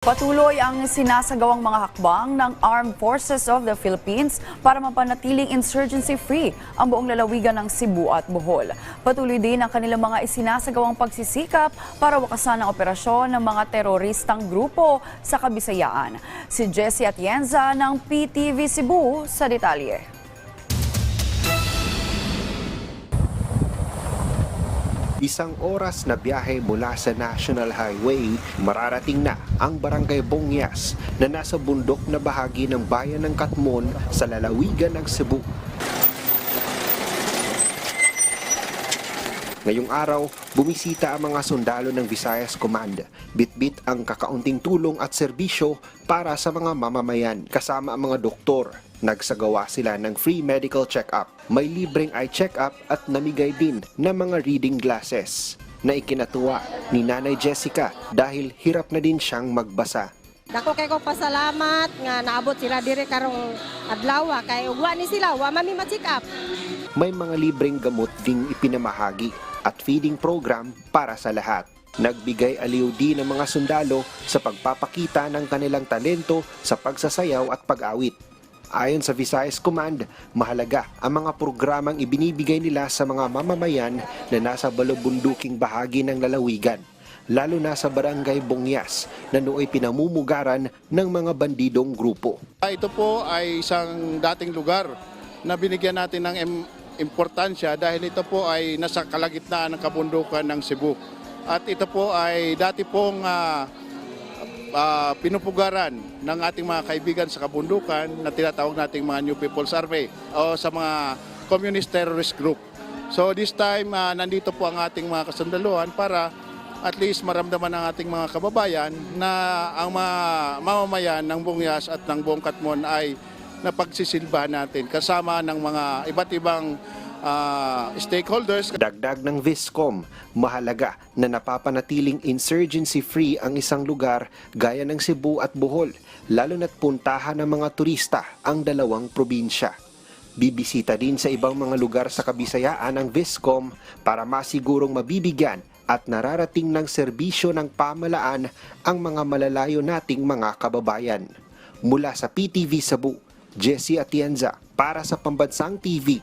Patuloy ang sinasagawang mga hakbang ng Armed Forces of the Philippines para mapanatiling insurgency-free ang buong lalawigan ng Cebu at Bohol. Patuloy din ang kanilang mga isinasagawang pagsisikap para wakasan ang operasyon ng mga teroristang grupo sa Kabisayaan. Si Jessie Atienza ng PTV Cebu sa detalye. Isang oras na biyahe mula sa National Highway, mararating na ang Barangay Bongyas na nasa bundok na bahagi ng bayan ng Katmon sa lalawigan ng Cebu. Ngayong araw, bumisita ang mga sundalo ng Visayas Command. Bitbit ang kakaunting tulong at serbisyo para sa mga mamamayan kasama ang mga doktor. Nagsagawa sila ng free medical check-up. May libreng eye check-up at namigay din ng mga reading glasses na ikinatuwa ni Nanay Jessica dahil hirap na din siyang magbasa. Dako kay ko pasalamat nga naabot sila dire karong adlaw kay ugwa ni sila wa mami ma-check up. May mga libreng gamot ding ipinamahagi at feeding program para sa lahat. Nagbigay aliw din ng mga sundalo sa pagpapakita ng kanilang talento sa pagsasayaw at pag-awit. Ayon sa Visayas Command, mahalaga ang mga programang ibinibigay nila sa mga mamamayan na nasa balabunduking bahagi ng lalawigan, lalo na sa barangay Bongyas na nooy pinamumugaran ng mga bandidong grupo. Ah, Ito po ay isang dating lugar na binigyan natin ng im- importansya dahil ito po ay nasa kalagitnaan ng kabundukan ng Cebu. At ito po ay dati pong ah, ah, pinupugaran ng ating mga kaibigan sa kabundukan na tinatawag nating mga New People Survey o sa mga communist terrorist group. So this time, ah, nandito po ang ating mga kasundaluhan para at least maramdaman ng ating mga kababayan na ang mga mamamayan ng Bungyas at ng buong Katmon ay napagsisilbahan natin kasama ng mga iba't ibang ah, stakeholders Dagdag ng Viscom, mahalaga na napapanatiling insurgency-free ang isang lugar gaya ng Cebu at Bohol, lalo na't puntahan ng mga turista ang dalawang probinsya. Bibisita din sa ibang mga lugar sa Kabisayaan ang Viscom para masigurong mabibigyan at nararating ng serbisyo ng pamalaan ang mga malalayo nating mga kababayan. Mula sa PTV Cebu, Jesse Atienza para sa Pambansang TV